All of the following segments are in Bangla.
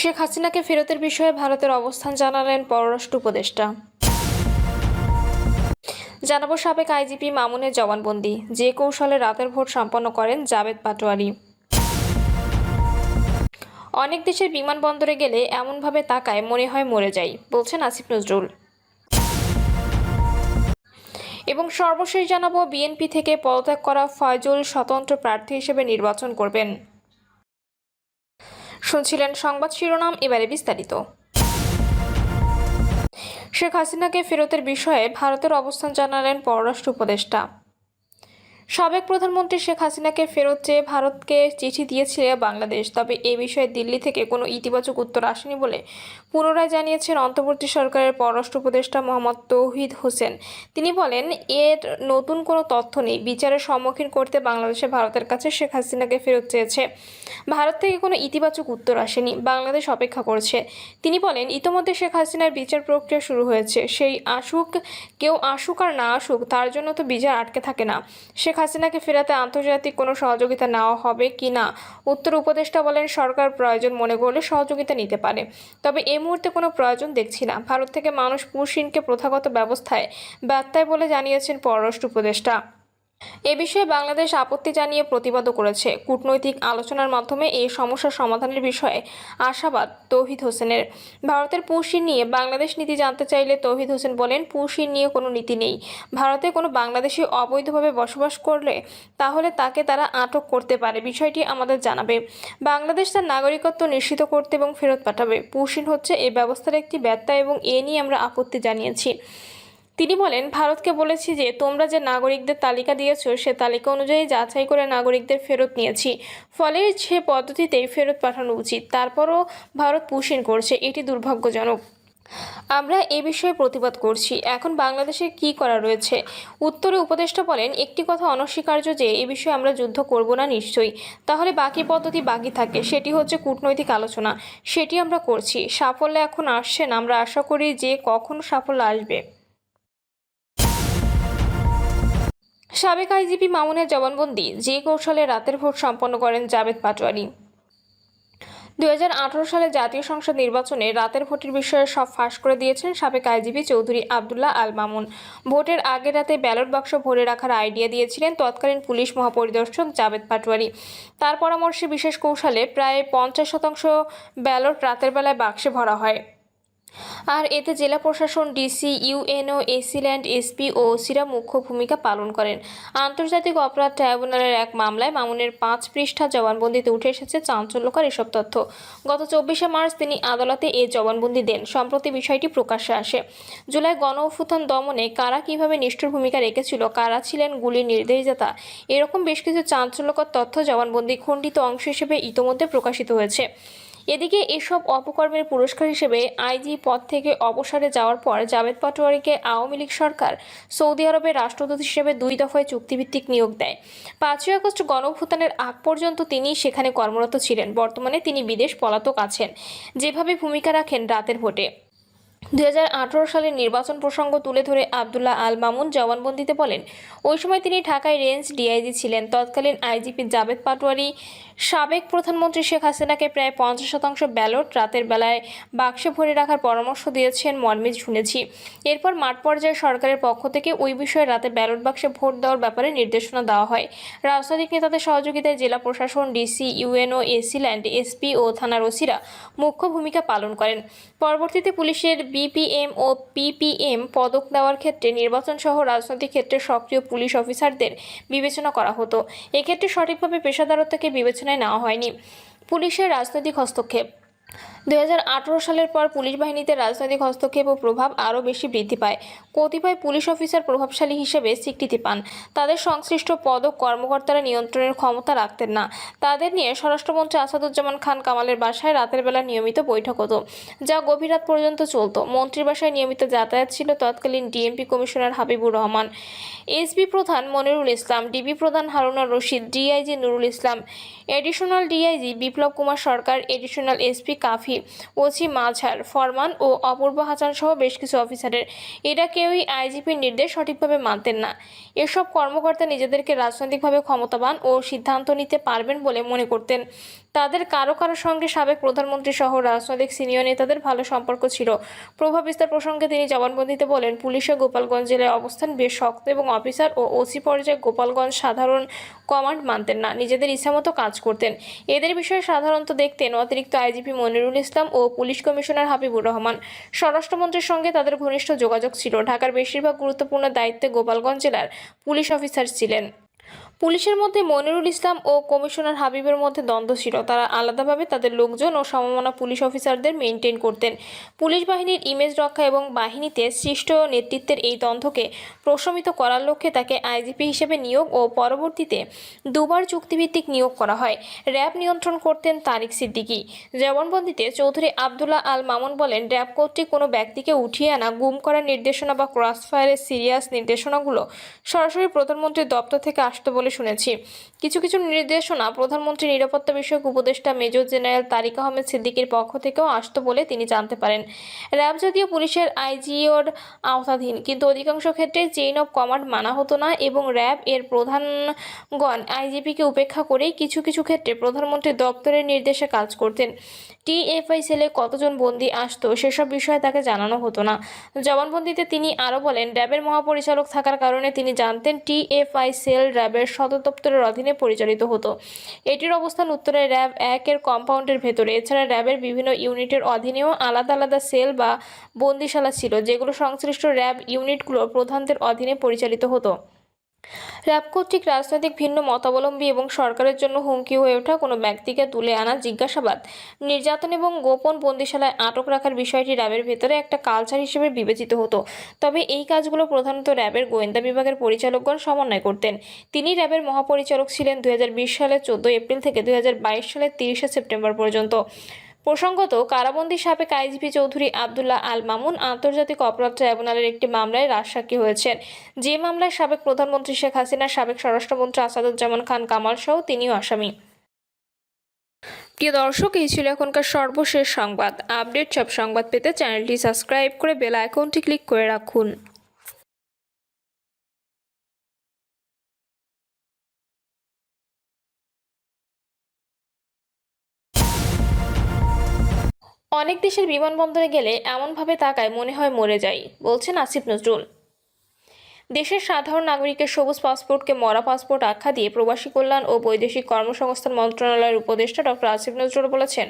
শেখ হাসিনাকে ফেরতের বিষয়ে ভারতের অবস্থান জানালেন পররাষ্ট্র উপদেষ্টা। জানাব সাবেক আইজিপি মামুনের জবানবন্দি। যে কৌশলে রাতের ভোট সম্পন্ন করেন জাভেদ পাটোয়ারি। অনেক দেশের বিমানবন্দরে গেলে এমনভাবে তাকায় মনে হয় মরে যাই, বলছেন আসিফ নজরুল। এবং সর্বশেষ জানাব, বিএনপি থেকে পদত্যাগ করা ফয়জুল স্বতন্ত্র প্রার্থী হিসেবে নির্বাচন করবেন। শুনছিলেন সংবাদ শিরোনাম এবারে বিস্তারিত। শেখ হাসিনাকে ফেরতের বিষয়ে ভারতের অবস্থান জানালেন পররাষ্ট্র উপদেষ্টা। সাবেক প্রধানমন্ত্রী শেখ হাসিনাকে ফেরত চেয়ে ভারতকে চিঠি দিয়েছিল বাংলাদেশ। তবে এ বিষয়ে দিল্লি থেকে কোনো ইতিবাচক উত্তর আসেনি বলে পুনরায় জানিয়েছেন অন্তর্বর্তী সরকারের পররাষ্ট্র উপদেষ্টা মোহাম্মদ তৌহিদ হোসেন। তিনি বলেন, এর নতুন কোনো তথ্য নেই। বিচারের সম্মুখীন করতে বাংলাদেশে ভারতের কাছে শেখ হাসিনাকে ফেরত চেয়েছে। ভারত থেকে কোনো ইতিবাচক উত্তর আসেনি। বাংলাদেশ অপেক্ষা করছে। তিনি বলেন, ইতোমধ্যে শেখ হাসিনার বিচার প্রক্রিয়া শুরু হয়েছে। সেই আসুক, কেউ আসুক আর না আসুক, তার জন্য তো বিচার আটকে থাকে না। শেখ হাসিনাকে ফেরাতে আন্তর্জাতিক কোনো সহযোগিতা নেওয়া হবে কি না? উত্তর উপদেষ্টা বলেন, সরকার প্রয়োজন মনে করলে সহযোগিতা নিতে পারে। তবে এই মুহূর্তে কোনো প্রয়োজন দেখছি না। ভারত থেকে মানুষ পুশিনকে প্রথাগত ব্যবস্থায় ব্যত্যয় বলে জানিয়েছেন পররাষ্ট্র উপদেষ্টা। এ বিষয়ে বাংলাদেশ আপত্তি জানিয়ে প্রতিবাদও করেছে। কূটনৈতিক আলোচনার মাধ্যমে এই সমস্যার সমাধানের বিষয়ে আশাবাদ তৌহিদ হোসেনের। ভারতের পুশিন নিয়ে বাংলাদেশ নীতি জানতে চাইলে তৌহিদ হোসেন বলেন পুশিন নিয়ে কোনো নীতি নেই। ভারতে কোনো বাংলাদেশি অবৈধভাবে বসবাস করলে তাহলে তাকে তারা আটক করতে পারে, বিষয়টি আমাদের জানাবে। বাংলাদেশ তার নাগরিকত্ব নিশ্চিত করতে এবং ফেরত পাঠাবে। পুশিন হচ্ছে এই ব্যবস্থার একটি ব্যত্যয় এবং এ নিয়ে আমরা আপত্তি জানিয়েছি। তিনি বলেন, ভারতকে বলেছি যে, তোমরা যে নাগরিকদের তালিকা দিয়েছ, সে তালিকা অনুযায়ী যাচাই করে নাগরিকদের ফেরত নিয়েছি। ফলে সে পদ্ধতিতেই ফেরত পাঠানো উচিত। তারপরও ভারত পুষিন করছে। এটি দুর্ভাগ্যজনক। আমরা এ বিষয়ে প্রতিবাদ করছি। এখন বাংলাদেশে কি করা রয়েছে? উত্তরে উপদেষ্টা বলেন, একটি কথা অনস্বীকার্য যে, এ বিষয়ে আমরা যুদ্ধ করব না নিশ্চয়ই। তাহলে বাকি পদ্ধতি বাকি থাকে। সেটি হচ্ছে কূটনৈতিক আলোচনা। সেটি আমরা করছি। সাফল্য এখন আসছেন আমরা আশা করি যে, কখন সাফল্য আসবে। সাবেক আইজিপি মামুনের জবানবন্দি, যে কৌশলে রাতের ভোট সম্পন্ন করেন জাবেদ পাটোয়ারি। দু হাজার আঠেরো সালে জাতীয় সংসদ নির্বাচনে রাতের ভোটের বিষয়ে সব ফাঁস করে দিয়েছেন সাবেক আইজিপি চৌধুরী আবদুল্লাহ আল মামুন। ভোটের আগের রাতে ব্যালট বাক্স ভরে রাখার আইডিয়া দিয়েছিলেন তৎকালীন পুলিশ মহাপরিদর্শক জাবেদ পাটোয়ারি। তার পরামর্শে বিশেষ কৌশলে প্রায় পঞ্চাশ শতাংশ ব্যালট রাতের বেলায় বাক্সে ভরা হয়। আর এতে জেলা প্রশাসন, DC, UNO, AC land, SP ও ওসিরা মুখ্য ভূমিকা পালন করেন। আন্তর্জাতিক অপরাধ ট্রাইব্যুনালের এক মামলায় মামুনের পাঁচ পৃষ্ঠা জবানবন্দিতে উঠে এসেছে চাঞ্চল্যকর এসব তথ্য। গত চব্বিশে মার্চ তিনি আদালতে এ জবানবন্দি দেন। সম্প্রতি বিষয়টি প্রকাশ্যে আসে। জুলাই গণ অভ্যুত্থান দমনে কারা কীভাবে নিষ্ঠুর ভূমিকা রেখেছিল, কারা ছিলেন গুলির নির্দেশদাতা, এরকম বেশ কিছু চাঞ্চল্যকর তথ্য জবানবন্দি খণ্ডিত অংশ হিসেবে ইতোমধ্যে প্রকাশিত হয়েছে। এদিকে এসব অপকর্মের পুরস্কার হিসেবে আইজি পদ থেকে অবসরে যাওয়ার পর জাভেদ পাটোয়ারিকে আওয়ামী লীগ সরকার সৌদি আরবের রাষ্ট্রদূত হিসেবে দুই দফায় চুক্তিভিত্তিক নিয়োগ দেয়। পাঁচই আগস্ট গণভূতানের আগ পর্যন্ত তিনি সেখানে কর্মরত ছিলেন। বর্তমানে তিনি বিদেশ পলাতক আছেন। যেভাবে ভূমিকা রাখেন রাতের ভোটে। দু হাজার আঠেরো সালের নির্বাচন প্রসঙ্গ তুলে ধরে আবদুল্লাহ আল মামুন জবানবন্দিতে বলেন, ওই সময় তিনি ঢাকায় রেঞ্জ ডিআইজি ছিলেন। তৎকালীন আইজিপি জাভেদ পাটোয়ারি, সাবেক প্রধানমন্ত্রী শেখ হাসিনাকে প্রায় পঞ্চাশ শতাংশ ব্যালট রাতের বেলায় বাক্সে ভরে রাখার পরামর্শ দিয়েছেন মর্মে শুনেছি। এরপর মাঠ পর্যায়ে সরকারের পক্ষ থেকে ওই বিষয়ে রাতে ব্যালট বাক্সে ভোট দেওয়ার ব্যাপারে নির্দেশনা দেওয়া হয়। রাজনৈতিক নেতাদের সহযোগিতায় জেলা প্রশাসন, DC, UNO AC land SP ও থানার ওসিরা মুখ্য ভূমিকা পালন করেন। পরবর্তীতে পুলিশের বিপিএম ও পিপিএম পদক দেওয়ার ক্ষেত্রে নির্বাচনসহ রাজনৈতিক ক্ষেত্রে সক্রিয় পুলিশ অফিসারদের বিবেচনা করা হতো। এক্ষেত্রে সঠিকভাবে পেশাদারত্বকে বিবেচনায় নেওয়া হয়নি। পুলিশের রাজনৈতিক হস্তক্ষেপ দু হাজার আঠেরো সালের পর পুলিশ বাহিনীতে রাজনৈতিক হস্তক্ষেপ ও প্রভাব আরও বেশি বৃদ্ধি পায়। কতিপয় পুলিশ অফিসার প্রভাবশালী হিসেবে স্বীকৃতি পান। তাদের সংশ্লিষ্ট পদ ও কর্মকর্তারা নিয়ন্ত্রণের ক্ষমতা রাখতেন না। তাদের নিয়ে স্বরাষ্ট্রমন্ত্রী আসাদুজ্জামান খান কামালের বাসায় রাতের বেলা নিয়মিত বৈঠক হতো, যা গভীর রাত পর্যন্ত চলত। মন্ত্রীর বাসায় নিয়মিত যাতায়াত ছিল তৎকালীন DMP commissioner Habibur Rahman. SB প্রধান মনিরুল ইসলাম, ডিবি প্রধান Harunar Rashid, DIG Nurul Islam, additional DIG Biplob Kumar Sarkar, additional SP Kafi OC Mazhar, Forman ও অপূর্ব হাসান সহ বেশ কিছু অফিসারের। এরা কেউই আইজিপির নির্দেশ সঠিকভাবে মানতেন না। এসব কর্মকর্তা নিজেদেরকে রাজনৈতিকভাবে ক্ষমতাবান ও সিদ্ধান্ত নিতে পারবেন বলে মনে করতেন। তাদের কারও কারও সঙ্গে সাবেক প্রধানমন্ত্রী সহ রাজনৈতিক সিনিয়র নেতাদের ভালো সম্পর্ক ছিল। প্রভাব বিস্তার প্রসঙ্গে তিনি জবানবন্দিতে বলেন, পুলিশে গোপালগঞ্জ জেলায় অবস্থান বেশ শক্ত এবং অফিসার ও ওসি পর্যায়ে গোপালগঞ্জ সাধারণ কমান্ড মানতেন না, নিজেদের ইচ্ছামতো কাজ করতেন। এদের বিষয়ে সাধারণত দেখতেন অতিরিক্ত আইজিপি মনিরুল ইসলাম ও পুলিশ কমিশনার হাবিবুর রহমান। স্বরাষ্ট্রমন্ত্রীর সঙ্গে তাদের ঘনিষ্ঠ যোগাযোগ ছিল। ঢাকার বেশিরভাগ গুরুত্বপূর্ণ দায়িত্বে গোপালগঞ্জ জেলার পুলিশ অফিসার ছিলেন। পুলিশের মধ্যে মনিরুল ইসলাম ও কমিশনার হাবিবের মধ্যে দ্বন্দ্ব ছিল। তারা আলাদাভাবে তাদের লোকজন ও সমমনা পুলিশ অফিসারদের মেনটেন করতেন। পুলিশ বাহিনীর ইমেজ রক্ষা এবং বাহিনীতে সৃষ্ট নেতৃত্বের এই দ্বন্দ্বকে প্রশমিত করার লক্ষ্যে তাকে আইজিপি হিসেবে নিয়োগ ও পরবর্তীতে দুবার চুক্তিভিত্তিক নিয়োগ করা হয়। র্যাব নিয়ন্ত্রণ করতেন তারিক সিদ্দিকী। জবানবন্দিতে চৌধুরী আবদুল্লাহ আল মামুন বলেন, র্যাব কর্তৃক কোনো ব্যক্তিকে উঠিয়ে আনা, গুম করার নির্দেশনা বা ক্রসফায়ারের সিরিয়াস নির্দেশনাগুলো সরাসরি প্রধানমন্ত্রীর দপ্তর থেকে আসতে বলে শুনেছি। কিছু কিছু নির্দেশনা প্রধানমন্ত্রী নিরাপত্তা বিষয়ক উপদেষ্টা মেজর জেনারেল তারিক আহমেদ সিদ্দিকীর পক্ষ থেকেও আসতো বলে তিনি জানতে পারেন। র্যাব জাতীয় পুলিশের আইজিওর আওতাধীন, কিন্তু অধিকাংশ ক্ষেত্রে চেইন অফ কমান্ড মানা হতো না এবং র্যাব এর প্রধানগণ আইজিপিকে উপেক্ষা করেই কিছু কিছু ক্ষেত্রে প্রধানমন্ত্রীর দপ্তরের নির্দেশে কাজ করতেন। টিএফআই সেলে কতজন বন্দী আসতো সেসব বিষয়ে তাকে জানানো হতো না। জবানবন্দিতে তিনি আরও বলেন, র্যাবের মহাপরিচালক থাকার কারণে তিনি জানতেন টিএফআই সেল র্যাবের সদর দপ্তরের অধীনে পরিচালিত হতো। এটির অবস্থান উত্তরে র্যাব একের কম্পাউন্ডের ভেতরে। এছাড়া র্যাবের বিভিন্ন ইউনিটের অধীনেও আলাদা আলাদা সেল বা বন্দিশালা ছিল, যেগুলো সংশ্লিষ্ট র্যাব ইউনিটগুলো প্রধানদের অধীনে পরিচালিত হতো। র্যাব কর্তৃক রাজনৈতিক ভিন্ন মতাবলম্বী এবং সরকারের জন্য হুমকি হয়ে ওঠা কোনো ব্যক্তিকে তুলে আনা জিজ্ঞাসাবাদ। নির্যাতন এবং গোপন বন্দিশালায় আটক রাখার বিষয়টি র্যাবের ভেতরে একটা কালচার হিসেবে বিবেচিত হতো। তবে এই কাজগুলো প্রধানত র্যাবের গোয়েন্দা বিভাগের পরিচালকগণ সমন্বয় করতেন। তিনি র্যাবের মহাপরিচালক ছিলেন দুই হাজার বিশ সালের চোদ্দোই এপ্রিল থেকে দুই হাজার বাইশ সালের তিরিশে সেপ্টেম্বর পর্যন্ত। প্রসঙ্গত, কারাবন্দী সাবেক আইজিপি চৌধুরী আবদুল্লাহ আল মামুন আন্তর্জাতিক অপরাধ ট্রাইব্যুনালের একটি মামলায় রাজসাক্ষী হয়েছেন। যে মামলায় সাবেক প্রধানমন্ত্রী শেখ হাসিনা, সাবেক স্বরাষ্ট্রমন্ত্রী আসাদুজ্জামান খান কামাল সহ তিনিও আসামি। প্রিয় দর্শক, এই ছিল এখনকার সর্বশেষ সংবাদ। আপডেট সব সংবাদ পেতে চ্যানেলটি সাবস্ক্রাইব করে বেল আইকনটি ক্লিক করে রাখুন। অনেক দেশের বিমানবন্দরে গেলে এমনভাবে তাকায় মনে হয় মরে যাই বলছেন আসিফ নজরুল। দেশের সাধারণ নাগরিকের সবুজ পাসপোর্টকে মরা পাসপোর্ট আখ্যা দিয়ে প্রবাসী কল্যাণ ও বৈদেশিক কর্মসংস্থান মন্ত্রণালয়ের উপদেষ্টা ডক্টর আসিফ নজরুল বলেছেন,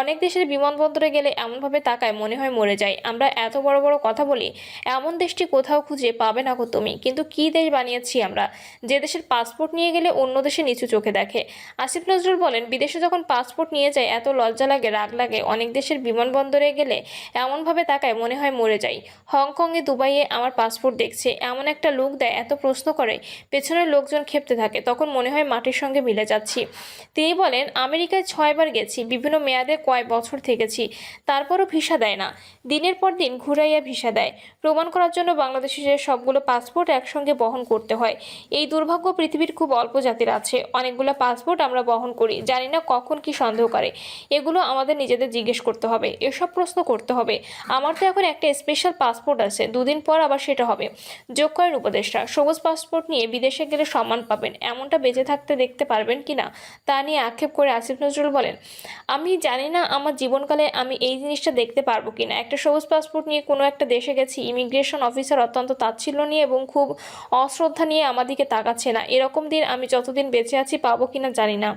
অনেক দেশের বিমানবন্দরে গেলে এমনভাবে তাকায় মনে হয় মরে যায়। আমরা এত বড় বড় কথা বলি, এমন দেশটি কোথাও খুঁজে পাবে না গো তুমি। কিন্তু কি দেশ বানিয়েছি আমরা? যে দেশের পাসপোর্ট নিয়ে গেলে অন্য দেশে নিচু চোখে দেখে। আসিফ নজরুল বলেন, বিদেশে যখন পাসপোর্ট নিয়ে যায়, এত লজ্জা লাগে, রাগ লাগে। অনেক দেশের বিমানবন্দরে গেলে এমনভাবে তাকায় মনে হয় মরে যাই। হংকংয়ে দুবাইয়ে আমার পাসপোর্ট দেখছে। এমন একটা লুক দেয়, এত প্রশ্ন করে, পেছনের লোকজন খেপতে থাকে। তখন মনে হয় মাটির সঙ্গে মিলে যাচ্ছি। তিনি বলেন, আমেরিকায় ছয়বার গেছি, বিভিন্ন মেয়াদে কয় বছর থেকেছি। তারপরও ভিসা দেয় না। দিনের পর দিন ঘুরাইয়া ভিসা দেয়। প্রমাণ করার জন্য বাংলাদেশের সবগুলো পাসপোর্ট একসঙ্গে বহন করতে হয়, এই দুর্ভাগ্য পৃথিবীর খুব অল্প জাতির আছে। অনেকগুলো পাসপোর্ট আমরা বহন করি। জানি না কখন কি সন্দেহ করে। এগুলো আমাদের নিজেদের জিজ্ঞেস করতে হবে। এসব প্রশ্ন করতে হবে। আমার তো এখন একটা স্পেশাল পাসপোর্ট আছে। দুদিন পর আবার সেটা হবে। যোগ করেন উপদেষ্টা। সবুজ পাসপোর্ট নিয়ে বিদেশে গেলে সম্মান পাবেন, এমনটা বেঁচে থাকতে দেখতে পারবেন কি না, তা নিয়ে আক্ষেপ করে আসিফ নজরুল বলেন, আমি জানি না আমার জীবনকালে আমি এই জিনিসটা দেখতে পারব কিনা একটা সবুজ পাসপোর্ট নিয়ে কোনো একটা দেশে গেছি, ইমিগ্রেশন অফিসার অত্যন্ত তাচ্ছিল্য নিয়ে এবং খুব অশ্রদ্ধা নিয়ে আমার দিকে তাকাচ্ছে না। এরকম দিন আমি যতদিন বেঁচে আছি পাবো কিনা জানি না।